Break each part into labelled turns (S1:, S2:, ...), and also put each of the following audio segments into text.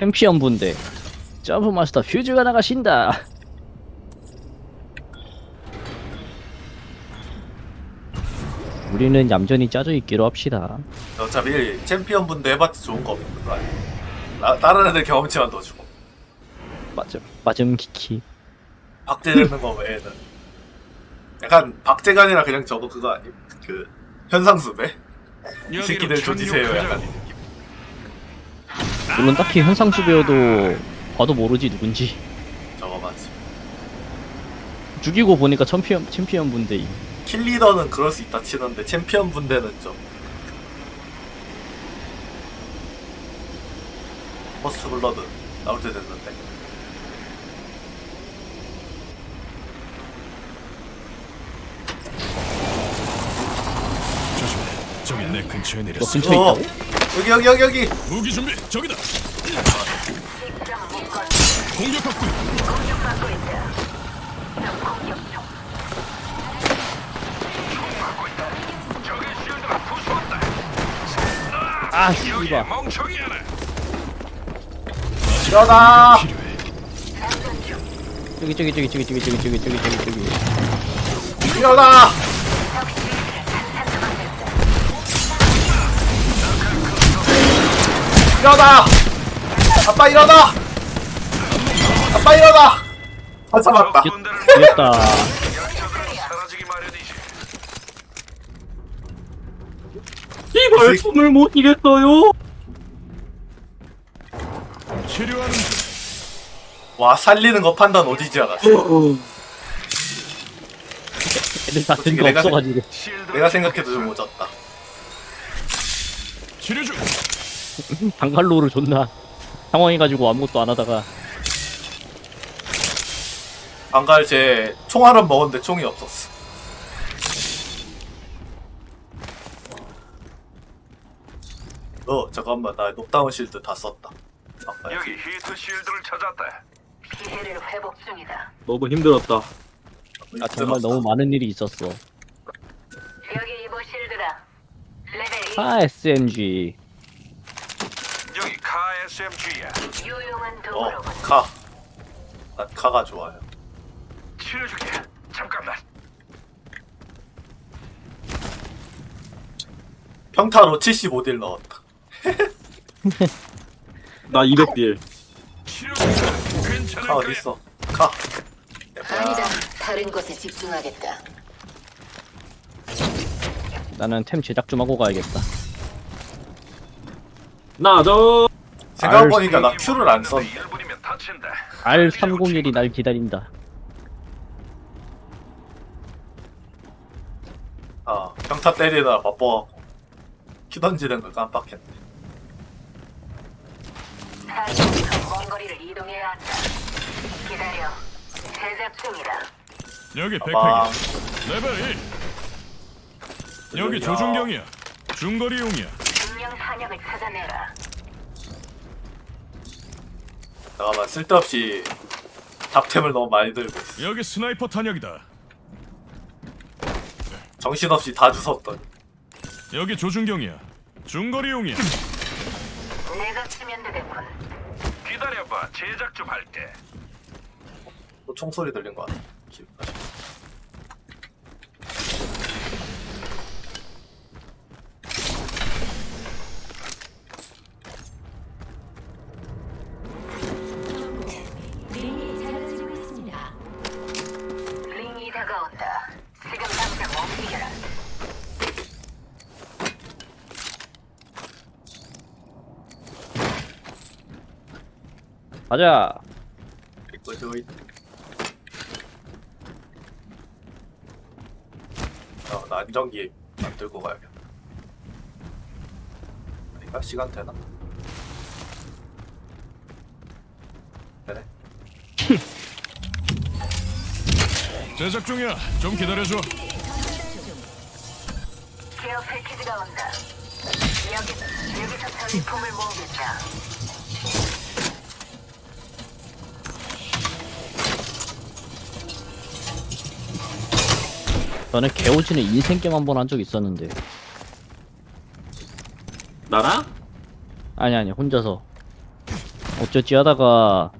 S1: 챔피언 분대 점프 마스터 퓨즈가 나가신다. 우리는 얌전히 짜져 있기로 합시다.
S2: 어차피 챔피언 분도 해봤자 좋은 거 없는 거 아니야. 나, 다른 애들 경험치만 더 주고.
S1: 맞음 맞음 키키.
S2: 박제 되는 거 외에는. 약간 박제가 아니라 그냥 저도 그거 아님? 그 현상수배? 이 새끼들 조지세요 약간.
S1: 물론 딱히 현상수배여도 봐도 모르지 누군지.
S2: 저거 맞지.
S1: 죽이고 보니까 챔피언 챔피언 분대.
S2: 킬리더는 그럴 수 있다 치는데 챔피언 분대는 좀 퍼스트 블러드 나올 때 됐는데
S3: 조심해. 저기 내 근처에
S1: 너
S3: 내렸어.
S1: 근처에
S2: 어
S1: 있다고?
S2: 여기 여기 여기 여기
S3: 무기 준비. 저기다. 공격받고 있다.
S1: 아 씨발.
S3: 멍청이 하나.
S2: 일어나
S3: 필요해.
S1: 저기 저기 저기 저기 저기 저기 저기 저기 저기 저기.
S2: 일어나 일어나 아빠 일어나 아빠 일어나 아 잡았다
S3: 마련이지.
S1: 이걸 숨을 못 이겼어요.
S3: 치료하는.
S2: 와 살리는 거 판단 오지지 않았어
S1: 애들 다
S2: 솔직히 내가
S1: 없어가지고.
S2: 내가 생각해도 좀 오졌다
S3: 치료 중.
S1: 방갈로를 존나 상황해가지고 아무것도 안 하다가
S2: 방갈 제 총알은 먹었는데 총이 없었어 어 잠깐만 나 녹다운 실드 다 썼다 아까
S3: 여기 히트 실드를 찾았다.
S4: 피해를 회복 중이다.
S5: 너무 힘들었다.
S1: 아 정말 너무 많은 일이 있었어.
S4: 여기 이보 실드다. 레벨 2
S1: 아 SMG.
S3: SMG야.
S4: 유용한
S2: 어
S4: 도구로군.
S2: 카. 난 카가 좋아요
S3: 치료 중이야. 잠깐만.
S2: 평타로 75딜 넣었다
S5: 나 200딜.
S3: 치료 중이야. 괜찮을
S2: 카
S3: 거야.
S2: 어딨어 카
S4: 아니다.
S2: 야,
S4: 다른 곳에 집중하겠다.
S1: 나는 템 제작 좀 하고 가야겠다.
S5: 나 저.
S2: 생각해보니까 나 큐를 안
S3: 1분이면 다친다.
S1: R301이 날 기다린다.
S2: 아 평타 때리다 바빠갖고 큐 던지는 걸 깜빡했네
S4: 사정부터 먼 거리를 이동해야 한다. 기다려. 제작 중이다.
S3: 여기 백팩이야. 레벨 1. 여기
S2: 야.
S3: 조준경이야. 중거리용이야.
S4: 분명 사냥을 찾아내라.
S2: 잠깐만 쓸데없이 잡템을 너무 많이 들고 있어
S3: 여기 스나이퍼 탄약이다.
S2: 정신없이 다 주웠더니
S3: 여기 조준경이야. 중거리용이야.
S4: 내가 치면 되겠군.
S3: 기다려봐. 제작 좀 할게.
S2: 또 총소리 들린 것 같아 기분까지.
S4: 링
S1: 가자.
S2: 어, 나 안정기 안 들고 가야겠다 아닌가? 시간 되나? 되네
S3: 제작 중이야. 좀 기다려줘.
S4: 케어 패키지가 온다. 여기, 여기서 전리품을 모으겠다.
S1: 저는 개오진의 인생 게임 한 번 한 적 있었는데
S5: 나랑?
S1: 아니 아니 혼자서 어쩌지 하다가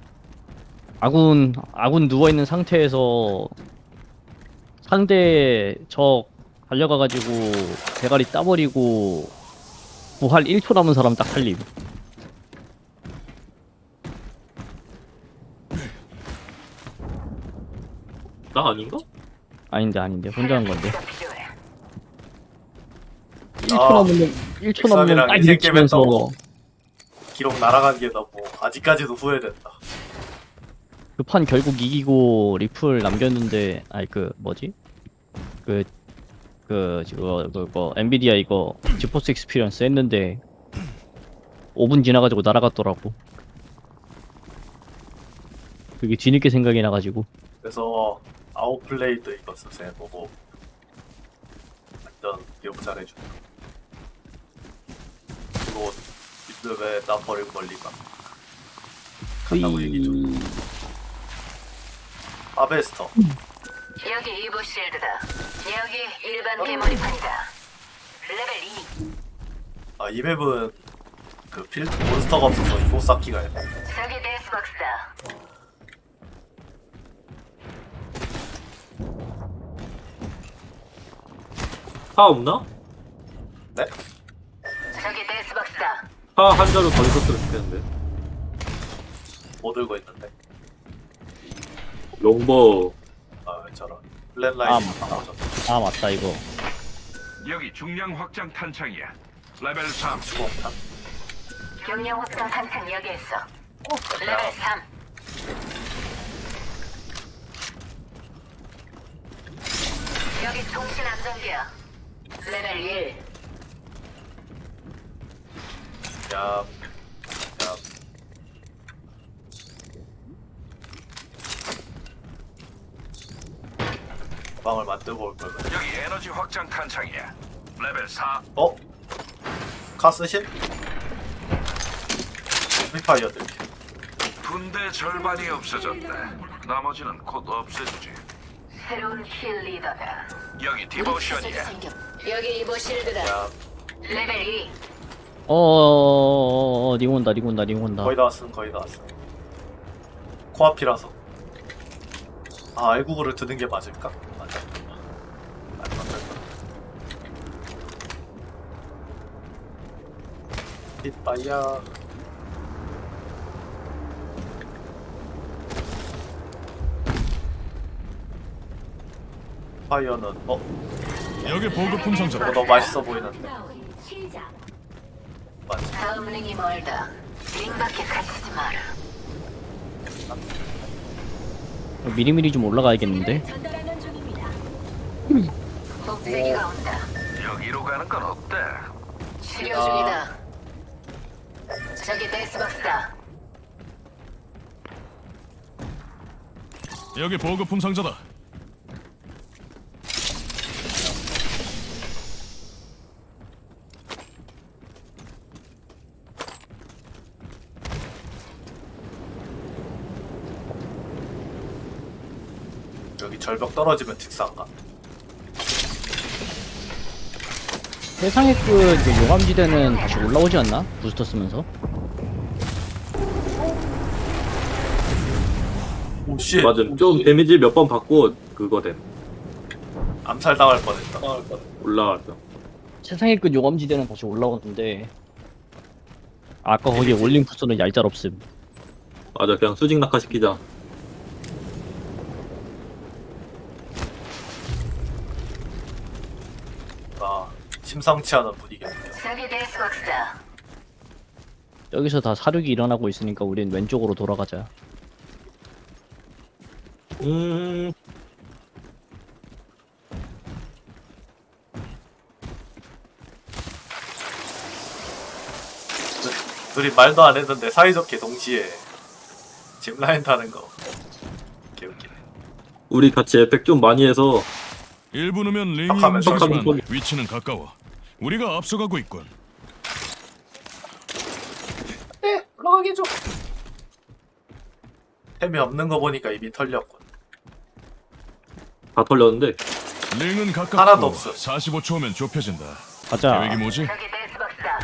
S1: 아군 아군 누워 있는 상태에서 상대 적 달려가가지고 대가리 따버리고 부활 1초 남은 사람 딱 살림.
S5: 나 아닌가?
S1: 아닌데 아닌데 혼자 한 건데.
S4: 시간 필요해.
S1: 1초
S2: 아,
S1: 남으면 1초 남으면
S2: 백삼이랑
S1: 딱
S2: 인생
S1: 일으키면서.
S2: 기록 날아간 게 너무 아직까지도 후회된다.
S1: 그 판 결국 이기고 리플 남겼는데 아니 그 뭐지 그그 이거 그거 엔비디아 이거 지포스 익스피리언스 했는데 5분 지나가지고 날아갔더라고 그게 뒤늦게 생각이 나가지고
S2: 그래서 아웃플레이드 이거 쓰세요 보고 완전 기억 잘해준다. 그리고 니들 왜나 버리고 멀리 가? 간다고 얘기 좀. 하베스터.
S4: 여기 이보 실드다. 여기 일반 개머리판이다. 레벨 2.
S2: 아, 이 맵은 그 필드 몬스터가 없어서 이거 쌓기가 해.
S4: 저기 데스박스다.
S5: 파 없나?
S2: 네?
S4: 저기 데스박스다.
S5: 파 한 자루 더 있었으면 좋겠는데.
S2: 뭐 들고 있는데?
S5: 롱버
S2: 아, 왜 저런. 플랫라인
S1: 아,
S2: 다 나오셨다.
S1: 아 맞다 이거
S3: 여기 중량 확장 탄창이야. 레벨 3.
S2: 수공탄?
S4: 경량 확장 탄창 여기 있어. 레벨 3. 여기 통신 안정기야. 레벨 1.
S2: 야, 야. 방을 만들고 올 걸. 그래.
S3: 여기 에너지 확장 탄창이야. 레벨 4.
S2: 어? 카스실? 프리파이어들.
S3: 분대 절반이 없어졌다. 나머지는 곧 없애주지.
S4: 새로운 킬 리더다.
S3: 여기 디보션이야.
S4: 여기 이보 실드다.
S2: 야,
S4: 레벨 2.
S1: 어어어어 링 온다 링 온다 링 온다
S2: 거의 다 왔음, 거의 다 왔음. 코앞이라서. 아, 알구구를 드는 게 맞을까? 맞아. 거야. 빗바야. 파이어는 어?
S3: 여기 보급품 상자다.
S2: 저거 너무 맛있어 보이는데 맞지?
S4: 다음 링이 멀다. 링밖에 가지지 마라.
S1: 미리미리 좀 올라가야겠는데
S4: 복제기가 온다.
S3: 여기로 가는 건 어때?
S4: 치료 중이다. 저기 데스박스다.
S3: 여기 보급품 상자다.
S2: 절벽 떨어지면 특사인가?
S1: 세상의 끝 이제 용암지대는 다시 올라오지 않나? 부스터 쓰면서
S2: 오씨
S5: 맞음. 좀 데미지 몇 번 받고 그거 됨.
S2: 암살 당할 뻔했다.
S5: 올라왔어.
S1: 세상의 끝 용암지대는 다시 올라오는데 아까 거기 올림푸스는 얄짤 없음
S5: 맞아. 그냥 수직 낙하 시키자.
S2: 아 심상치 않은
S4: 데스박스다.
S1: 여기서 다 사륙이 일어나고 있으니까 우린 왼쪽으로 돌아가자
S5: 음.
S2: 둘이 말도 안 했는데 사이좋게 동시에 짚라인 타는 거 개웃기네.
S5: 우리 같이 에펙 좀 많이 해서
S3: 1분 후면 링이
S2: 척하면
S3: 움직이지만
S5: 척하면
S3: 위치는 가까워. 우리가 앞서가고 있군.
S2: 네 올라가게 줘. 템이 없는 거 보니까 입이 털렸군.
S5: 다 털렸는데
S3: 링은 가깝고
S2: 하나도 없어.
S3: 45초면 좁혀진다.
S1: 가자
S3: 계획이 뭐지?
S4: 데스박스다.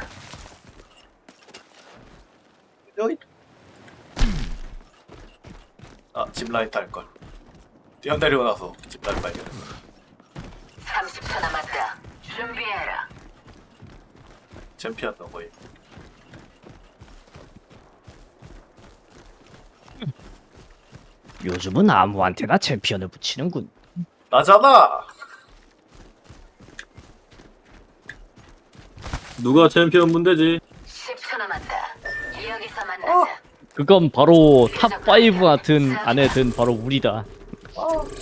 S2: 여기 아 짚라인 탈걸 뛰어내리고 나서 짚라인 발견
S4: 30초 남았다. 준비해라.
S2: 챔피언 너 거의
S1: 요즘은 아무한테나 챔피언을 붙이는군.
S2: 나잖아
S5: 누가 챔피언 문제지?
S4: 10초 남았다. 여기서 만나자.
S1: 그건 바로 탑5 같은 안에 든 바로 우리다.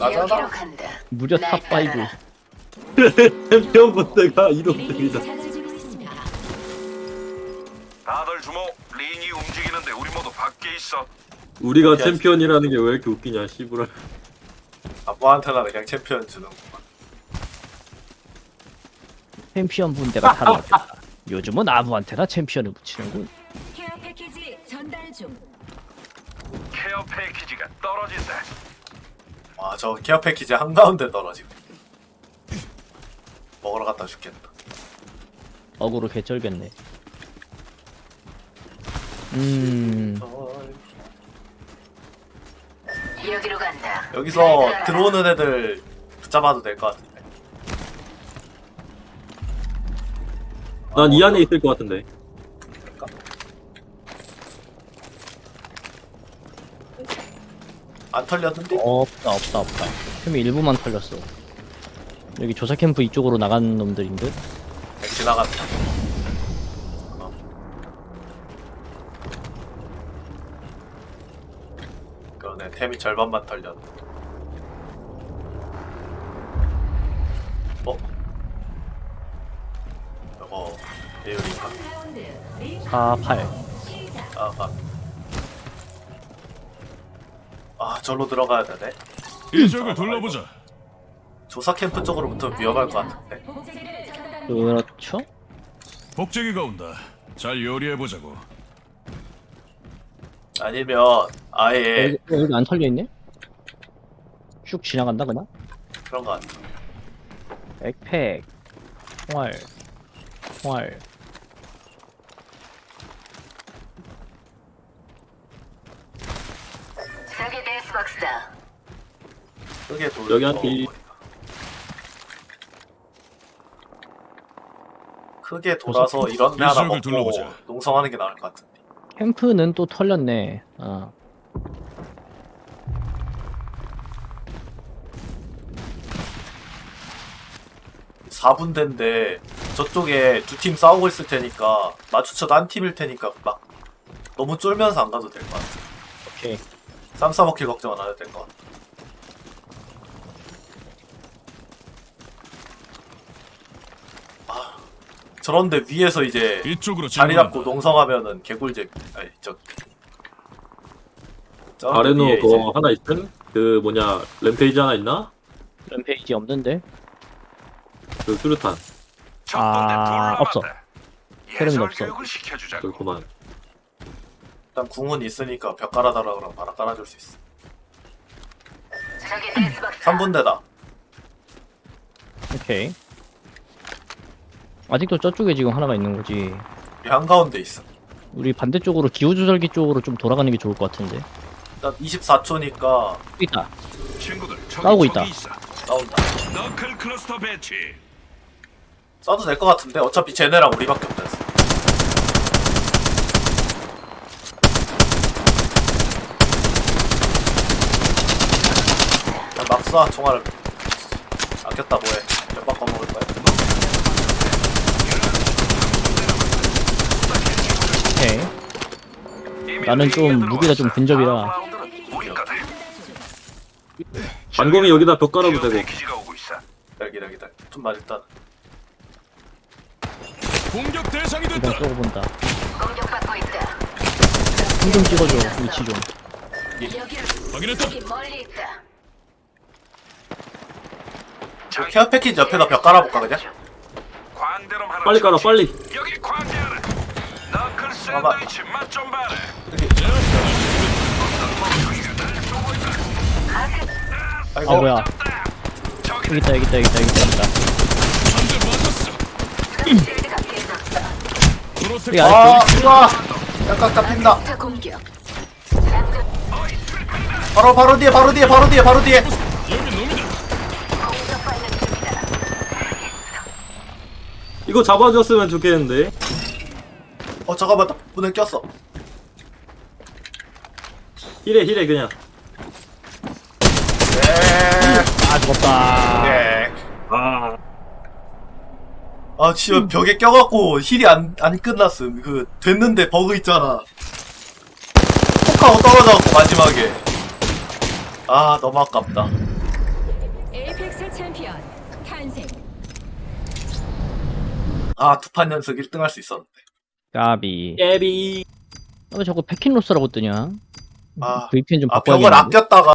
S4: 여기로
S2: 나잖아.
S1: 무려
S4: 날
S1: 탑5.
S4: 따라라.
S5: 챔피언 문제가 이동됩니다.
S3: 다들 주목. 링이 움직이는데 우리 모두 밖에 있어.
S5: 우리가
S2: 오케이.
S5: 챔피언이라는 게 왜 이렇게 웃기냐, 씨부랄.
S2: 아무한테나 그냥 챔피언 주는구만
S1: 챔피언 분대가 달라졌다. 요즘은 아무한테나 챔피언을 붙이는군.
S6: 케어 패키지 전달 중.
S3: 케어 패키지가 떨어진다.
S2: 와저 케어 패키지 한가운데 떨어지고 먹으러 갖다 죽겠다
S1: 어그로 개쩔겠네. 음,
S4: 여기로 간다.
S2: 여기서. 들어오는 애들 붙잡아도 될 것 같은데
S5: 난 이 안에 있을 것 같은데.
S2: 안 털렸는데?
S1: 없다, 없다, 없다. 캠이 일부만 털렸어. 여기 조사 캠프 이쪽으로 나간 놈들인 듯?
S2: 그냥 지나갔다 어. 그러네 템이 절반만 털렸네 어? 저거 배율인가?
S1: 4, 8.
S2: 아, 아. 아, 절로 들어가야 되네.
S7: 이 지역을 둘러보자.
S2: 조사 캠프 쪽으로 붙으면 위험할 것 같은데.
S1: 그렇죠?
S7: 복제기가 온다. 잘 요리해 보자고.
S2: 아니면 아예
S1: 여기, 어, 여기 안 털려 있네? 쭉 지나간다, 그냥?
S2: 그런 것 같아.
S1: 백팩, 총알, 총알.
S4: 저기 데스박스다.
S2: 크게 돌.
S5: 여기 한 이-
S2: 크게 돌아서 이런 데 하나 먹고
S7: 둘러보자.
S2: 농성하는 게 나을 것 같은데.
S1: 캠프는 또 털렸네. 아.
S2: 사 4분대인데 저쪽에 두 팀 싸우고 있을 테니까 마주쳐 난 팀일 테니까 막 너무 쫄면서 안 가도 될 것 같아.
S1: 오케이.
S2: 쌈 싸먹힐 걱정은 안 해도 될 것 같아. 아, 저런데 위에서 이제
S7: 이쪽으로
S2: 자리. 잡고 농성하면은 개꿀잼. 아니 저. 저
S5: 아레노
S2: 위에
S5: 그거 하나 있음? 그 뭐냐, 램페이지 하나 있나?
S1: 램페이지 없는데?
S5: 그 수류탄.
S3: 첫 번째
S1: 아. 없어.
S3: 예절
S1: 없어.
S3: 교육을 시켜주자고.
S5: 그렇구만.
S2: 일단 궁은 있으니까 벽 깔아달라 그러면 바로 깔아줄 수 있어.
S4: 저기 데스박스다.
S2: 3분대다.
S1: 오케이. 아직도 저쪽에 지금 하나가 있는 거지.
S2: 이 한가운데 있어.
S1: 우리 반대쪽으로 기후조절기 쪽으로 좀 돌아가는 게 좋을 것 같은데.
S2: 일단 24초니까
S1: 여기 있다.
S3: 친구들 저기
S1: 싸우고 있다.
S3: 있어.
S2: 나온다.
S3: 너클 클러스터 배치.
S2: 써도 될 것 같은데 어차피 쟤네랑 우리밖에. 그냥 막 쏴, 총알을. 아꼈다 뭐해. 몇 바꿔 먹을 거야.
S1: 오케이.
S3: 이미
S1: 나는 좀 무기가 좀. 근접이라.
S5: 방공이 여기다 벽 깔아도 되고.
S3: 오고 있어.
S2: 기다려. 좀만 일단.
S7: 공격 대상이
S1: 일단
S7: 됐다.
S1: 쏘고 본다.
S4: 공격받고 있다.
S1: 힘좀 찍어줘. 위치 좀.
S7: 확인했다.
S4: 여기 멀리 있다.
S2: 저 케어 패키지 옆에다 벽 깔아볼까, 그냥?
S5: 빨리 깔아. 빨리.
S3: 여기. 너클
S2: 봐봐. 이렇게. 아이고,
S1: 아, 뭐야. 여기 있다, 여기 있다, 여기 있다, 여기 있다. 여기
S2: 아, 우와! 약간 잡힌다.
S4: 타 공격.
S2: 바로 바로 뒤에 바로 뒤에 바로 뒤에 바로 뒤에.
S5: 이거 잡아줬으면 좋겠는데.
S2: 어 잠깐만 나 문에 꼈어
S5: 힐해 힐해 그냥.
S2: 네.
S1: 아 죽었다
S2: 네.
S5: 아.
S2: 아 진짜 벽에 껴갖고 힐이 안, 안 끝났음 그 됐는데 버그 있잖아 폭하고 떨어져갖고 마지막에 아 너무 아깝다
S6: 에이펙스 챔피언 탄생.
S2: 아 두 판 연속 1등 할 수 있었는데
S1: 까비.
S5: 깨비.
S1: 왜 자꾸 패킨 로스라고 뜨냐?
S2: 아,
S1: VPN 좀
S2: 아
S1: 바꿔야겠는데.
S2: 벽을 아꼈다가